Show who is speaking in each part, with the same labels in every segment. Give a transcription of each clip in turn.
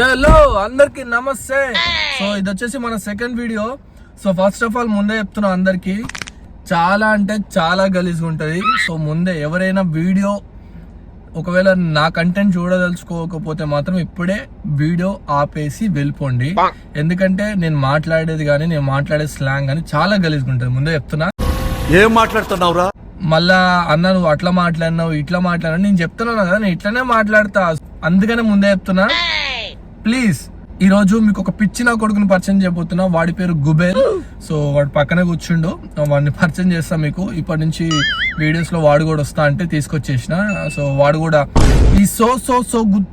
Speaker 1: చలో అందరికి నమస్తే. సో ఇది వచ్చేసి మన second video so first of all ముందే చెప్తున్నా అందరికి చాలా అంటే చాలా గలీజ్గా ఉంటుంది. సో ముందే ఎవరైనా వీడియో ఒకవేళ నా కంటెంట్ చూడదలుచుకోకపోతే మాత్రం ఇప్పుడే వీడియో ఆపేసి వెళ్ళిపోండి. ఎందుకంటే నేను మాట్లాడేది కానీ నేను మాట్లాడే స్లాంగ్ కానీ చాలా గలీజ్గా ఉంటుంది. ముందే చెప్తున్నా.
Speaker 2: ఏం మాట్లాడుతున్నావురా?
Speaker 1: మళ్ళా అన్న నువ్వు అట్లా మాట్లాడినావు ఇట్లా మాట్లాడినావు నేను చెప్తున్నాను కదా నేను ఇట్లానే మాట్లాడతా. అందుకనే ముందే చెప్తున్నా. ప్లీజ్ ఈ రోజు మీకు ఒక పిచ్చిన కొడుకుని పరిచయం చేయబోతున్నా. వాడి పేరు గుబేర్. సో వాడు పక్కనే కూర్చుండు. వాడిని పరిచయం చేస్తా మీకు. ఇప్పటి నుంచి వీడియోస్లో వాడు కూడా వస్తా అంటే తీసుకొచ్చేసిన. సో వాడు కూడా ఈ సో సో సో గుడ్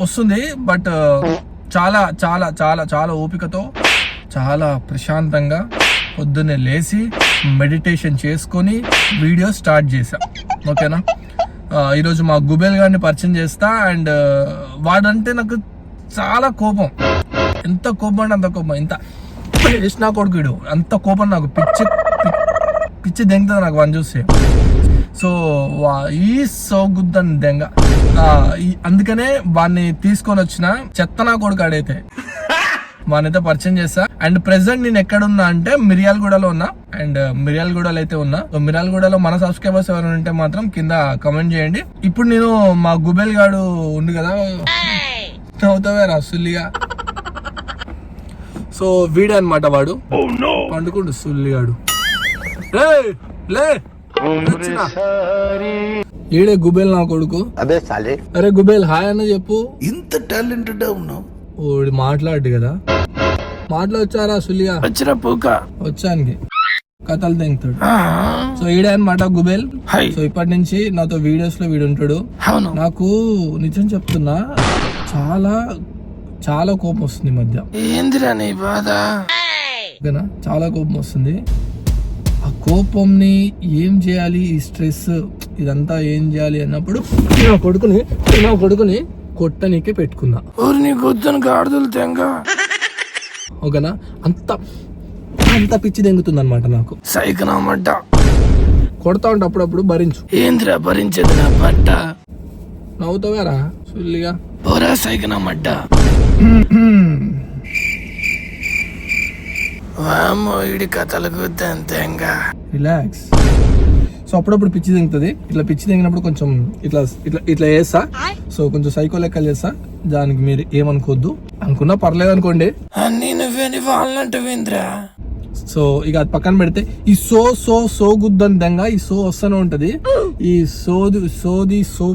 Speaker 1: వస్తుంది. బట్ చాలా చాలా చాలా చాలా ఓపికతో చాలా ప్రశాంతంగా పొద్దున్నే లేచి మెడిటేషన్ చేసుకొని వీడియో స్టార్ట్ చేశా. ఓకేనా? ఈరోజు మా గుబేల్ గారిని పరిచయం చేస్తా అండ్ వాడంటే నాకు చాలా కోపం. ఎంత కోపం అంటే అంత కోపం. ఎంత వేసిన కొడుకుడు అంత కోపం నాకు. పిచ్చి పిచ్చి దెంగుతుంది నాకు వన్ చూస్తే. సో వా- ఈ సోగుద్దని దెంగ. అందుకనే వాడిని తీసుకొని వచ్చిన చెత్త నా కొడుకు ఆడైతే. వానైతే పరిచయం చేస్తా. అండ్ ప్రెసెంట్ నేను ఎక్కడున్నా అంటే మిర్యాలగూడలో ఉన్నా. అండ్ మిర్యాలగూడలో అయితే ఉన్నా. సో మిర్యాలగూడలో మన సబ్స్క్రైబర్స్ ఎవరైనా ఉంటే మాత్రం కింద కమెంట్ చేయండి. ఇప్పుడు నేను మా గుబేల్ గాడు ఉంది కదా. అవుతావే సుల్లిగా. సో వీడే. అన్నమాట వాడు పండుకుండు సుల్లిగాడు లే వచ్చినా. ఈడే గుబేల్ నా కొడుకు?
Speaker 3: అబే సాలే.
Speaker 1: అరే గుబేల్ హాయ్ అన్న చెప్పు.
Speaker 2: ఇంత టాలెంటెడ్ ఉన్నావు?
Speaker 1: ఓడి మాట్లాడు కదా. మాట్లాడొచ్చారా సులిగా
Speaker 4: వచ్చిన పూక.
Speaker 1: వచ్చానికి. కథలు తెంగుతాడు సో ఈడే అనమాట గుబేల్. సో ఇప్పటి నుంచి నాతో వీడియోస్లో వీడు ఉంటాడు నాకు నిజం చెప్తున్నా చాలా చాలా కోపం వస్తుంది మధ్య.
Speaker 4: ఏందిరా నీ బాధ?
Speaker 1: ఓకేనా? చాలా కోపం వస్తుంది. ఆ కోపంని ఏం చేయాలి? ఈ స్ట్రెస్ ఇదంతా ఏం చేయాలి అన్నప్పుడు నా కొడుకుని నా కొడుకుని కొట్టనీకే పెట్టుకున్నా.
Speaker 4: ఊరు నీ గుద్దును గాడుదలు తెంగ.
Speaker 1: ఓకేనా? అంత అంత పిచ్చి దెంగుతుంది అనమాట నాకు
Speaker 4: సైకనమ్మడ్డ
Speaker 1: కొడతా ఉంటే అప్పుడప్పుడు భరించు.
Speaker 4: ఏందిరా భరించేది నా పట్ట?
Speaker 1: నవ్వుతావారా సుల్లిగా?
Speaker 4: పోరా సైకనమ్మడ్డ వామో ఇడి కథలు
Speaker 1: రిలాక్స్ సో అప్పుడప్పుడు పిచ్చి తెంగుతుంది ఇట్లా పిచ్చి తెంగినప్పుడు కొంచెం ఇట్లా ఇట్లా ఇట్లా చేస్తా. సో కొంచెం సైకో లెక్కలు చేస్తా. దానికి మీరు ఏమనుకోవద్దు అనుకున్నా పర్లేదు అనుకోండి
Speaker 4: అన్నీ నువ్వేని వాళ్ళంటూ విందిరా
Speaker 1: సో ఇక అది పక్కన పెడితే ఈ సో సో సో గుద్దని దంగా ఈ సో వస్తూనే ఉంటది. ఈ సోది సోది సో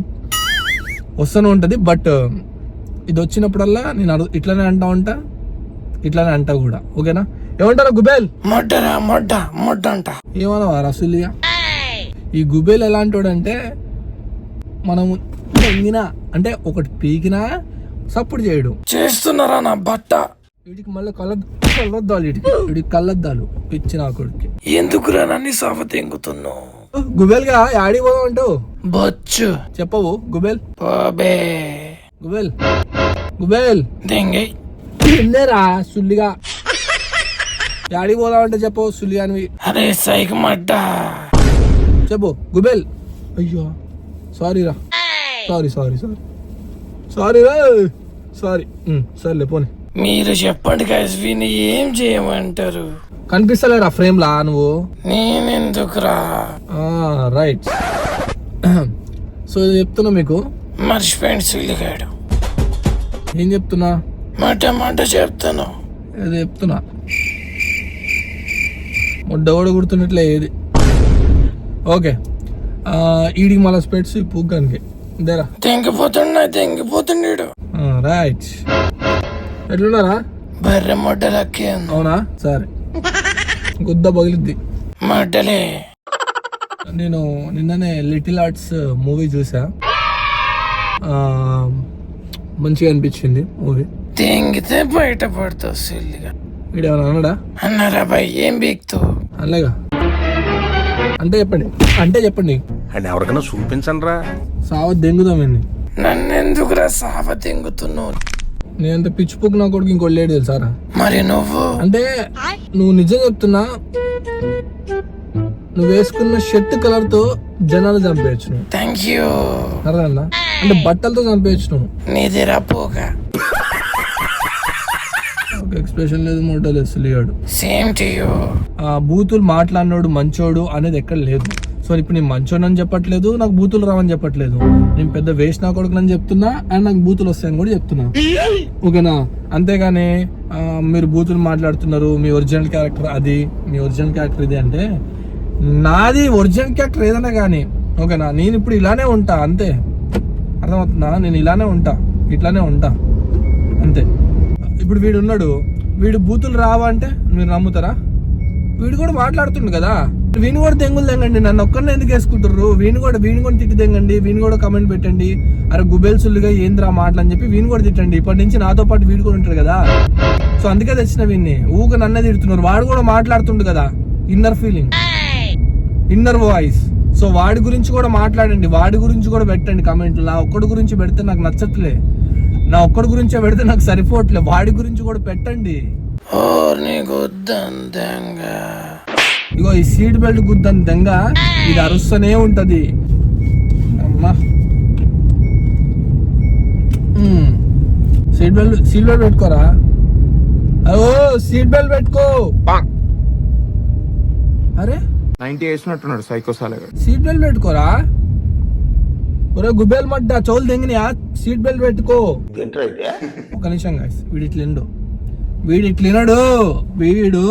Speaker 1: వస్తూనే ఉంటది. బట్ ఇది వచ్చినప్పుడల్లా నేను ఇట్లానే అంటా ఉంటా ఇట్లానే అంటా కూడా. ఓకేనా? ఏమంటారా గుబేల్?
Speaker 4: మొడ్డరా మొడ్డ మొడ్డ అంట
Speaker 1: ఏమన్నా రసులియా ఈ గుబేల్ ఎలాంటి అంటే మనం తెంగినా అంటే ఒకటి పీకినా సప్పుడు చేయడు.
Speaker 4: చేస్తున్నారా నా బట్ట?
Speaker 1: వీడికి మళ్ళీ కళ్ళ కళ్ళద్దాలు వీడికి. వీడికి కళ్ళద్దాలు పిచ్చి నా కొడుక్కి.
Speaker 4: ఎందుకురా నన్ను సాఫ తెంగుతున్నావు?
Speaker 1: గుబేల్గా ఆడి పోదాం అంటావు?
Speaker 4: బొచ్చు.
Speaker 1: చెప్పవు గుబేల్.
Speaker 4: పోబే
Speaker 1: గుబేల్. గుబేల్.
Speaker 4: దెంగై.
Speaker 1: ఎన్నేరా సుల్లిగా. యాడికి పోదాం అంటే చెప్పవు సుల్లిగానివి.
Speaker 4: అరే సైకి మడ్డ.
Speaker 1: చెప్పు గుబేల్. అయ్యో సారీ రా సారీ. Sorry sorry. సారీ రా సారీ సర్లే పోనీ.
Speaker 4: మీరు చెప్పండి గైస్ వీని ఏం చేయమంటారు?
Speaker 1: కనిపిస్తలేరా ఫ్రేమ్ లా నువ్వు?
Speaker 4: నేనెందుకురా?
Speaker 1: రైట్ సో ఇది చెప్తున్నా మీకు.
Speaker 4: మర్చిపోయింది సుల్లిగాడు.
Speaker 1: ఏం చెప్తున్నా?
Speaker 4: మాట మాట చెప్తాను
Speaker 1: ఏది చెప్తున్నా. ముడ్డ కూడా గుర్తున్నట్లే ఏది. ఓకే. ఈడికి మళ్ళీ స్పెట్స్ పూగ్గానికి దేరా
Speaker 4: తెంగిపోతున్నా తెంగిపోతున్నాడు
Speaker 1: రైట్ ఎట్లున్నారా?
Speaker 4: బర్రె మొడ్డలక్కే
Speaker 1: అవునా? సరే. గుద్ద పగిలిద్ది.
Speaker 4: మడ్డలే
Speaker 1: నేను నిన్ననే లిటిల్ ఆర్ట్స్ మూవీ చూసా. మంచిగా అనిపించింది మూవీ
Speaker 4: తెంగితే బయట పడతావు సుల్లిగా.
Speaker 1: వీడేమన్నా అన్నాడా?
Speaker 4: అన్నారా బాయ్? ఏం బీక్తూ?
Speaker 1: అనలేగా? అంటే చెప్పండి. అంటే చెప్పండి.
Speaker 2: అండ్ ఎవరికైనా చూపించండి రా
Speaker 1: సావ దెంగుదామండి
Speaker 4: నన్నెందుకురా సాఫ తెంగుతున్నావు
Speaker 1: నేనంత పిచ్చి పుక్ నా కొడుకు ఇంకోటి లేడు తెలుసారా
Speaker 4: మరి నువ్వు?
Speaker 1: అంటే నువ్వు నిజం చెప్తున్నా నువ్వు వేసుకున్న షర్ట్ కలర్తో జనాలు చంపేయచ్చు
Speaker 4: థ్యాంక్ యూ
Speaker 1: అర్థమైందా? అంటే బట్టలతో చంపేయచ్చు నువ్వు. ఒక ఎక్స్ప్రెషన్ లేదు మోటో లేదు
Speaker 4: సేమ్ టు యూ
Speaker 1: ఆ బూతులు మాట్లాడినోడు మంచోడు అనేది ఎక్కడ లేదు. సో ఇప్పుడు నేను మంచోడు అని చెప్పట్లేదు నాకు బూతులు రావని చెప్పట్లేదు. నేను పెద్ద వేసిన కొడుకునని చెప్తున్నా అండ్ నాకు బూతులు వస్తాయని కూడా చెప్తున్నా. ఓకేనా? అంతేగాని మీరు బూతులు మాట్లాడుతున్నారు మీ ఒరిజినల్ క్యారెక్టర్ అది మీ ఒరిజినల్ క్యారెక్టర్ ఇది అంటే నాది ఒరిజినల్ క్యారెక్టర్ ఏదైనా కానీ ఓకేనా? నేను ఇప్పుడు ఇలానే ఉంటా అంతే. అర్థమవుతుందా? నేను ఇలానే ఉంటా ఇట్లానే ఉంటా అంతే. ఇప్పుడు వీడు ఉన్నాడు వీడు బూతులు రావా అంటే మీరు నమ్ముతారా? వీడు కూడా మాట్లాడుతుండు కదా? వీని కూడా దెంగులు తెంగండి నన్ను ఒక్కరిని ఎందుకు వేసుకుంటారు వీని కూడా వీని కూడా తిట్టి తెంగండి వీని కూడా కమెంట్ పెట్టండి. అరే గుబేల్ ఏంద్రా మాటలు అని చెప్పి వీని కూడా తిట్టండి. ఇప్పటి నుంచి నాతో పాటు వీడు కూడా ఉంటారు కదా. సో అందుకే తెచ్చిన వీన్ని ఊక నన్నే తిడుతున్నారు. వాడు కూడా మాట్లాడుతుండు కదా. Inner feeling inner voice so వాడి గురించి కూడా మాట్లాడండి. వాడి గురించి కూడా పెట్టండి కమెంట్లు నా ఒక్కడి గురించి పెడితే నాకు నచ్చట్లే. నా ఒక్కడి గురించే పెడితే నాకు సరిపోవట్లే. వాడి గురించి కూడా పెట్టండి.
Speaker 4: ఓ
Speaker 1: ఇగో ఈ సీట్ బెల్ట్ గుద్దని దెంగ ఇది అరుస్తూనే ఉంటది. అమ్మా. మ్మ్. సీట్ బెల్ట్ సీట్ బెల్ట్ పెట్టుకోరా? ఓ సీట్ బెల్ట్ పెట్టుకో. అరే?
Speaker 3: నైన్టీ వేసినట్టున్నాడు సైకో సాలగా
Speaker 1: సీట్ బెల్ట్ పెట్టుకోరా? ఒరే గుబేల్ మడ్డ చోలు దెంగినా సీట్ బెల్ట్ పెట్టుకో. ఒక నిమిషం గాయస్ వీడి ఇట్లిండు వీడి ఇట్లినడు వీడు.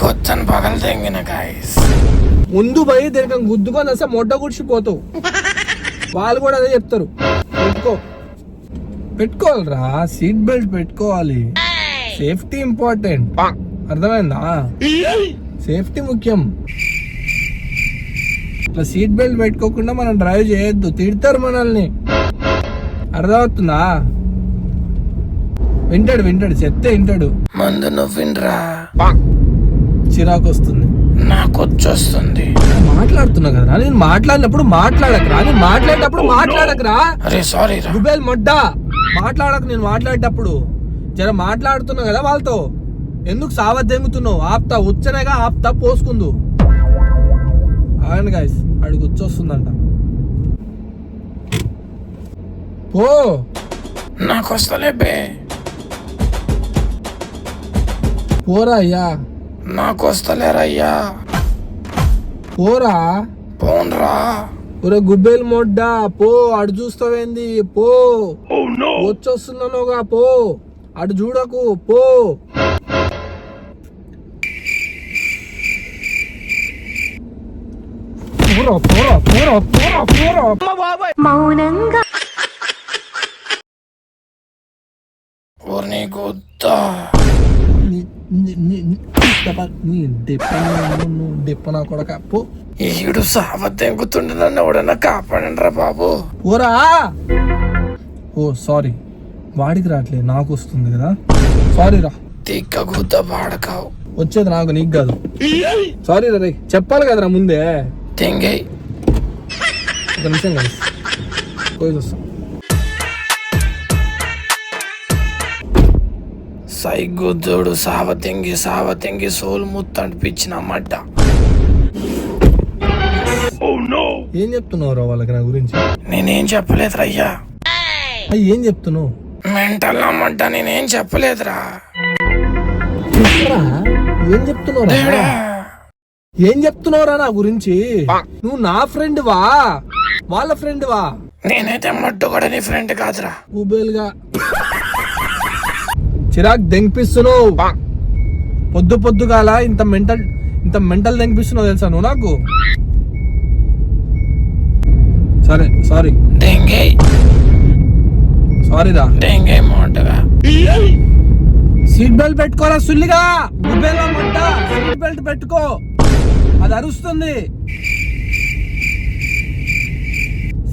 Speaker 4: కొత్తని పగలు తెంగిన గాయస్
Speaker 1: ముందు పోయి దీనికి గుద్దుకొని అసలు మొడ్డ గుడిచిపోతావు వాళ్ళు కూడా అదే చెప్తారు. పెట్టుకో. పెట్టుకోవాలిరా సీట్ బెల్ట్ పెట్టుకోవాలి. సేఫ్టీ ఇంపార్టెంట్ అర్థమైందా? సేఫ్టీ ముఖ్యం. ఇట్లా సీట్ బెల్ట్ పెట్టుకోకుండా మనం డ్రైవ్ చేయొద్దు. తిడతారు మనల్ని. అర్థమవుతుందా? వింటాడు వింటాడు చెప్తే వింటాడు.
Speaker 4: మందు నువ్విండ్రా.
Speaker 1: చిరాకు వస్తుంది
Speaker 4: నాకు వచ్చొస్తుంది
Speaker 1: మాట్లాడుతున్నా కదా నేను మాట్లాడినప్పుడు మాట్లాడకరా నేను మాట్లాడేటప్పుడు మాట్లాడకరా.
Speaker 4: అరే సారీ రా.
Speaker 1: గుబేల్ మొడ్డ మాట్లాడక నేను మాట్లాడేటప్పుడు. జర మాట్లాడుతున్నా కదా వాళ్ళతో. ఎందుకు సావద్దెంగుతున్నావు? ఆప్తా ఉచ్చనేగా ఆప్తా పోసుకుందు. అవును గాయస్ అడిగి వచ్చొస్తుందంట. పో.
Speaker 4: నాకు వస్తలే బే.
Speaker 1: పోరా అయ్యా.
Speaker 4: నాకు వస్తలేరయ్యా
Speaker 1: పోరా.
Speaker 4: పోన్రా.
Speaker 1: ఒరే గుబ్బేలు మొడ్డ పో. అటు చూస్తావేంది? పో. వచ్చొస్తున్నానుగా పో. అటు చూడకు పో. పోరా పోరా పోరా పోరా పోరా.
Speaker 5: మౌనంగా
Speaker 4: ఓర్ నీకు వద్దా
Speaker 1: నీ- నీ- నీ- నీ- దెబ్బ- నీ దెప్ప నువ్వు- నువ్వు దెప్ప నా కొడక పో.
Speaker 4: ఈడు సావద్దెంగుతుండే నన్ను ఎవడన్నా కాపాడండిరా బాబు.
Speaker 1: పోరా! ఓ సారీ. వాడికి రావట్లేదు నాకు వస్తుంది కదా. సారీ రా.
Speaker 4: తిక్క గుద్ద వాడకావు.
Speaker 1: వచ్చేది నాకు నీకు కాదు. సారీ రా చెప్పాలి కదరా ముందే.
Speaker 4: తెంగై.
Speaker 1: ఒక నిమిషం కలిసి. పోయి వస్తాం
Speaker 4: సైగుద్దుడు సావ తెంగి సావ తెంగి సోలు ముత్తంటిపించిన మడ్డ
Speaker 1: ఏం చెప్తున్నావు రా వాళ్ళకి నా గురించి?
Speaker 4: నేనేం చెప్పలేదురయ్యా
Speaker 1: అయ్యి. ఏం చెప్తున్నావు?
Speaker 4: మెంటల్ అమ్మంట నేనేం చెప్పలేదురా.
Speaker 1: ఏం చెప్తున్నావు ఏం చెప్తున్నావురా నా గురించి? నువ్వు నా ఫ్రెండ్ వా? వాళ్ళ ఫ్రెండ్ వా?
Speaker 4: నేనైతే మట్టు కూడా నీ ఫ్రెండ్ కాదురా.
Speaker 1: గా చిరాక్ దెంగిపిస్తున్నావు పొద్దు పొద్దుగాల ఇంత మెంటల్ ఇంత మెంటల్ దెంగిపిస్తున్నావు తెలుసా నువ్వు నాకు? సరే సారీ.
Speaker 4: డెంగై.
Speaker 1: సారీ రా
Speaker 4: డెంగై మాటగా
Speaker 1: సీట్ బెల్ట్ పెట్టుకోరా సుల్లిగా. మంట. సీట్ బెల్ట్ పెట్టుకో. అది అరుస్తుంది.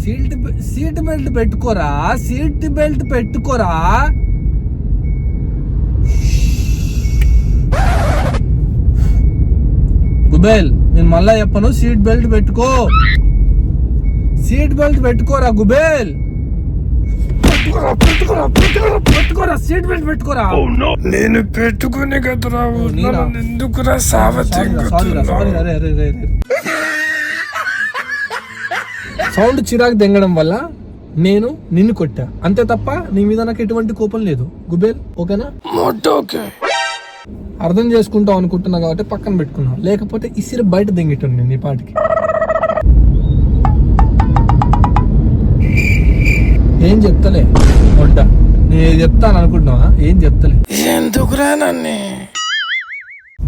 Speaker 1: సీట్ సీట్ బెల్ట్ పెట్టుకోరా. సీట్ బెల్ట్ పెట్టుకోరా. గుబేల్ నేను మళ్ళా చెప్పను సీట్ బెల్ట్ పెట్టుకో. సీట్ బెల్ట్ పెట్టుకోరా గుబేల్. పెట్టుకోరా సీట్ బెల్ట్ పెట్టుకోరా.
Speaker 4: నేను పెట్టుకునే కదరా
Speaker 1: నేనా?
Speaker 4: ఎందుకురా
Speaker 1: సౌండ్ చిరాకు దెంగడం వల్ల నేను నిన్ను కొట్టా. అంతే తప్ప నీ మీద నాకు ఎటువంటి కోపం లేదు. గుబేల్ ఓకేనా?
Speaker 4: ఓకే
Speaker 1: అర్థం చేసుకుంటాం అనుకుంటున్నా కాబట్టి పక్కన పెట్టుకున్నాం. లేకపోతే ఇసిరి బయట దింగిటండి నీ పాటికి. ఏం చెప్తలే? వంట నేను చెప్తాను అనుకుంటున్నావా? ఏం చెప్తలే?
Speaker 4: ఎందుకురా నన్ను?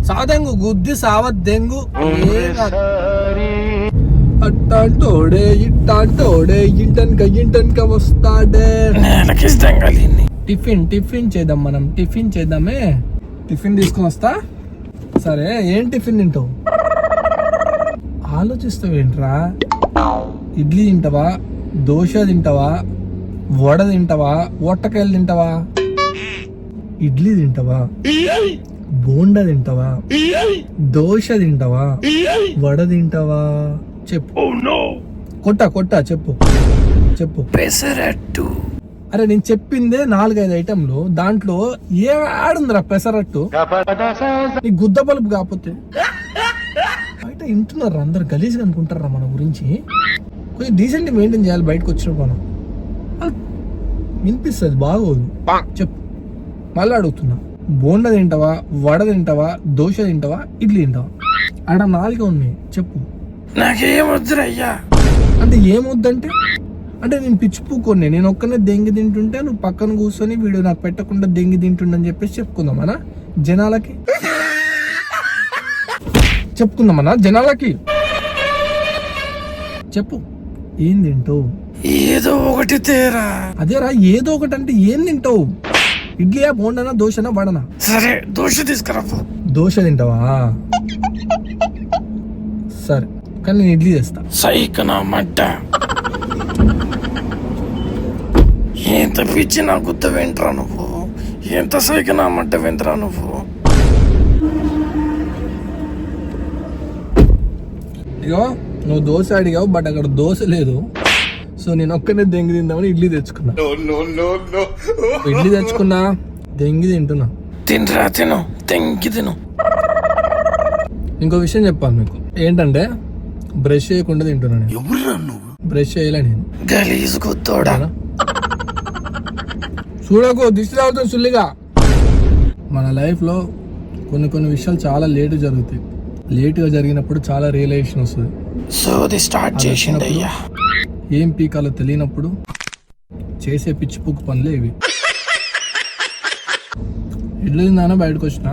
Speaker 1: సాదెంగు గుద్ది సావద్దెంగు అట్టంటోడే ఇట్టంటోడే ఇంటన్క ఇంటన్క వస్తాడే. టిఫిన్ టిఫిన్ చేద్దాం మనం టిఫిన్ చేద్దామే. టిఫిన్ తీసుకొని వస్తా? సరే ఏం టిఫిన్ తింటావు? ఆలోచిస్తావేంట్రా? ఇడ్లీ తింటావా? దోశ తింటావా? వడ తింటావా? ఒట్టకాయలు తింటావా? ఇడ్లీ తింటావా? బోండా తింటావా? దోశ తింటావా? వడ తింటావా? చెప్పు. కొట్ట కొట్ట చెప్పు. చెప్పు.
Speaker 4: పెసరట్టు
Speaker 1: అరే నేను చెప్పిందే నాలుగైదు ఐటెంలు. దాంట్లో ఏ ఆడుందిరా పెసరట్టు? నీ గుద్ద బలుపు కాకపోతే. బయట వింటున్నారు అందరు గలీజ్గా అనుకుంటారా మన గురించి. కొంచెం డీసెంట్ మెయింటైన్ చేయాలి బయటకు వచ్చినప్పుడు మనం వినిపిస్తుంది బాగోదు. చెప్పు. మళ్ళీ అడుగుతున్నా. బోండా తింటావా? వడ తింటావా? దోశ తింటావా? ఇడ్లీ తింటావా? ఆడ నాలుగే ఉన్నాయి. చెప్పు.
Speaker 4: నాకేం వద్దురయ్యా.
Speaker 1: అంటే ఏమొద్దంటే అంటే నేను పిచ్చి పూకొని నేను ఒక్కనే దెంగి తింటుంటే నువ్వు పక్కన కూర్చొని వీడియో నాకు పెట్టకుండా దెంగి తింటుండని చెప్పేసి చెప్పుకుందామనా? జనాలకి? చెప్పుకుందామనా? జనాలకి? చెప్పు. ఏం తింటావు?
Speaker 4: ఏదో ఒకటి తేరా.
Speaker 1: అదేరా ఏదో ఒకటి అంటే ఏం తింటావు? ఇడ్లీయా బోండనా దోశనా వడనా?
Speaker 4: సరే దోశ తీసుకురా.
Speaker 1: దోశ తింటావా? సరే కానీ నేను ఇడ్లీ చేస్తా.
Speaker 4: సైక్ నా మడ్డ ఎంత పిచ్చి నా గుత్త వెంట్రా నువ్వు? ఎంత సైక్ నా మడ్డ వెంట్రా నువ్వు?
Speaker 1: ఇగో నువ్వు దోశ అడిగావు బట్ అక్కడ దోశ లేదు. సో నేను ఒక్కనే దెంగి తిందామని ఇడ్లీ తెచ్చుకున్నా. ఇడ్లీ తెచ్చుకున్నా దెంగి తింటున్నా.
Speaker 4: తినరా తిను తెంకి తిను.
Speaker 1: ఇంకో విషయం చెప్పాలి మీకు. ఏంటంటే బ్రష్ చేయకుండా తింటున్నా నేను.
Speaker 2: ఎవర్రా నువ్వు?
Speaker 1: బ్రష్ చేయలే నేను?
Speaker 4: గలీజ్?
Speaker 1: చూడకు దిష్టి రావుతుంది సుల్లిగా. మన లైఫ్లో కొన్ని కొన్ని విషయాలు చాలా లేటు జరుగుతాయి. లేటుగా జరిగినప్పుడు చాలా రియలైజేషన్ వస్తుంది.
Speaker 4: సోది స్టార్ట్ చేసిండు అయ్యా
Speaker 1: ఏం పీకాలో తెలియనప్పుడు చేసే పిచ్చి పుక్కు పనులే ఇవి. ఇడ్లీ తిందానే బయటకు వచ్చిన?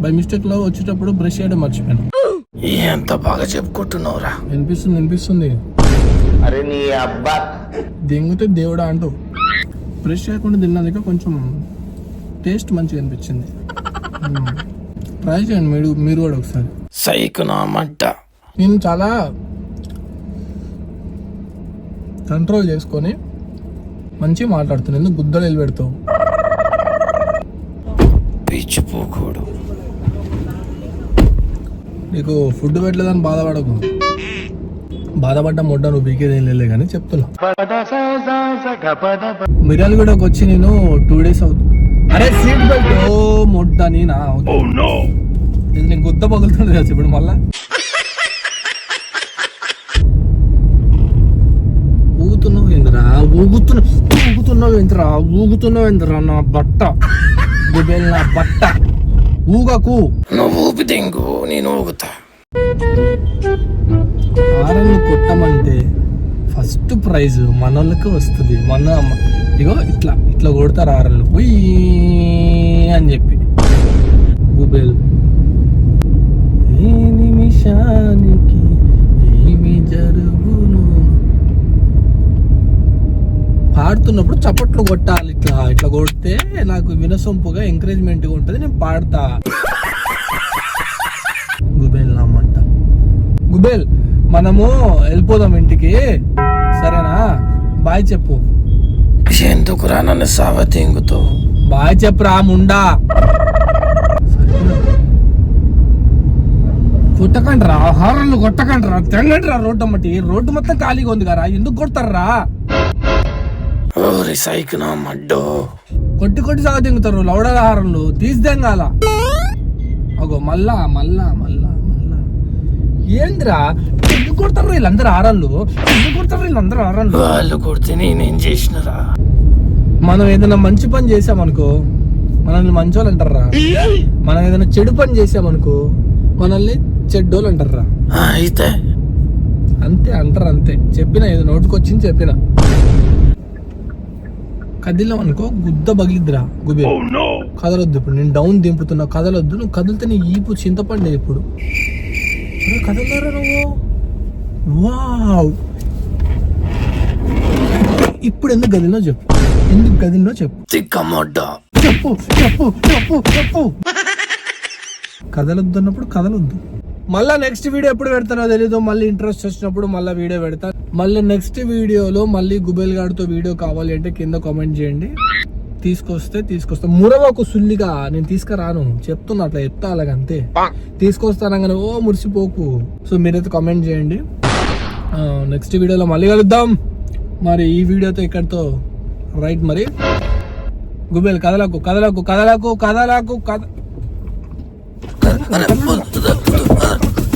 Speaker 1: బై మిస్టేక్లో వచ్చేటప్పుడు బ్రష్ చేయడం మర్చిపోయాను.
Speaker 4: ఎంత బాగా చెప్పుకుంటున్నావురా?
Speaker 1: వినిపిస్తుంది వినిపిస్తుంది.
Speaker 2: అరే నీ అబ్బా.
Speaker 1: దెంగితే దేవుడా అంటూ బ్రష్ చేయకుండా తిన్నందుకే కొంచెం టేస్ట్ మంచిగా అనిపించింది. ట్రై చేయండి మీరు మీరు కూడా ఒకసారి.
Speaker 4: సైక్ నా మడ్డ
Speaker 1: నేను చాలా కంట్రోల్ చేసుకొని మంచిగా మాట్లాడుతున్నాను ఎందుకు గుద్దలు వెళ్ళి పెడతావు
Speaker 4: పిచ్చి పోకూడు.
Speaker 1: నీకు ఫుడ్ పెట్టలేదని బాధపడకు. బాధపడ్డ ముడ్డ నువ్వు బీకేదేం లేలే కానీ చెప్తున్నా. మిర్యాల కూడా వచ్చి నేను టూ డేస్ అవుతుంది అరే సీట్ బెల్ట్ ఓ ముడ్డ నేనా? ఇది నీకు గుద్ద పగులుతుంది కదా ఇప్పుడు మళ్ళా? ఊగుతున్నావు ఏందిరా? ఊగుతున్నా ఊగుతున్నావు ఏందిరా? ఊగుతున్నావు ఏందిరా నా బట్ట? గుబేల్ నా బట్ట. ఊగకు.
Speaker 4: నువ్వు ఊపి దెంగు నేను ఊగుతా.
Speaker 1: ఆరన్ను కొట్టమంటే ఫస్ట్ ప్రైజ్ మనోళ్ళకి వస్తుంది. మన ఇగో ఇట్లా ఇట్లా కొడతారు ఆరన్లు పోయి అని చెప్పి. గుబేల్ ఏ నిమిషానికి ఏమి జరుగును? పాడుతున్నప్పుడు చప్పట్లు కొట్టాలి ఇట్లా ఇట్లా కొడితే నాకు వినసొంపుగా ఎంకరేజ్మెంట్గా ఉంటుంది నేను పాడతా. గుబేల్ నమ్మంట గుబేల్ మనము వెళ్ళిపోదాం ఇంటికి. సరేనా? బాయ్ చెప్పు.
Speaker 4: ఎందుకురా నన్ను సావ తెంగుతో?
Speaker 1: బాయ్ చెప్పురా ముండా. కొట్టకండి రా హారన్లు కొట్టకండి రా తెంగండి రా రోడ్డు అమ్మటి. రోడ్డు మొత్తం ఖాళీగా ఉంది కదా ఎందుకు కొడతారా?
Speaker 4: మడ్డో.
Speaker 1: కొట్టి కొట్టి సాగు తింగుతారు లౌడగాహారంలో తీసిదేంగాల అగో మళ్ళా మళ్ళా మళ్ళా మళ్ళా. ఏంద్రా? ఎందుకు కొడతారు వీళ్ళందరూ ఆరళ్ళు? ఎందుకు కొడతారు వీళ్ళందరూ ఆరళ్ళు?
Speaker 4: వాళ్ళు కొడితే నేనేం చేసినరా?
Speaker 1: మనం ఏదైనా మంచి పని చేసామనుకో మనల్ని మంచోళ్ళు అంటారా? మనం ఏదైనా చెడు పని చేసామనుకో మనల్ని చెడ్డోళ్ళు అంటారా?
Speaker 4: అయితే?
Speaker 1: అంతే అంటారు అంతే. చెప్పిన ఏదో నోటుకొచ్చింది చెప్పిన. కదిలాం అనుకో గుద్ద బగిలిద్దిరా గుబే. కదలొద్దు ఇప్పుడు. నేను డౌన్ దింపుతున్నా. కదలొద్దు. నువ్వు కదిలితే నీ ఈపు చింతపండే ఇప్పుడు. కదలరా నువ్వు వావ్ ఇప్పుడు ఎందుకు గదిలో చెప్పు ఎందుకు గదిలో చెప్పు చెప్పు చెప్పు చెప్పు చెప్పు కదలొద్దు అన్నప్పుడు కదలొద్దు మళ్ళా నెక్స్ట్ వీడియో ఎప్పుడు పెడతానో తెలీదు. మళ్ళీ ఇంట్రెస్ట్ వచ్చినప్పుడు మళ్ళీ వీడియో పెడతా. మళ్ళీ నెక్స్ట్ వీడియోలో మళ్ళీ గుబెల్ గాడితో వీడియో కావాలి అంటే కింద కామెంట్ చేయండి. తీసుకొస్తే తీసుకొస్తా. మురవకు సుల్లిగా నేను తీసుకురాను. చెప్తున్నా అట్లా చెప్తా అలాగంతే తీసుకొస్తానగానే ఓ మురిసిపోకు. సో మీరైతే కామెంట్ చేయండి. నెక్స్ట్ వీడియోలో మళ్ళీ కలుద్దాం. మరి ఈ వీడియోతో ఇక్కడితో రైట్ మరి? గుబేల్ కదలకు కదలకు కదలకు కదలకు కద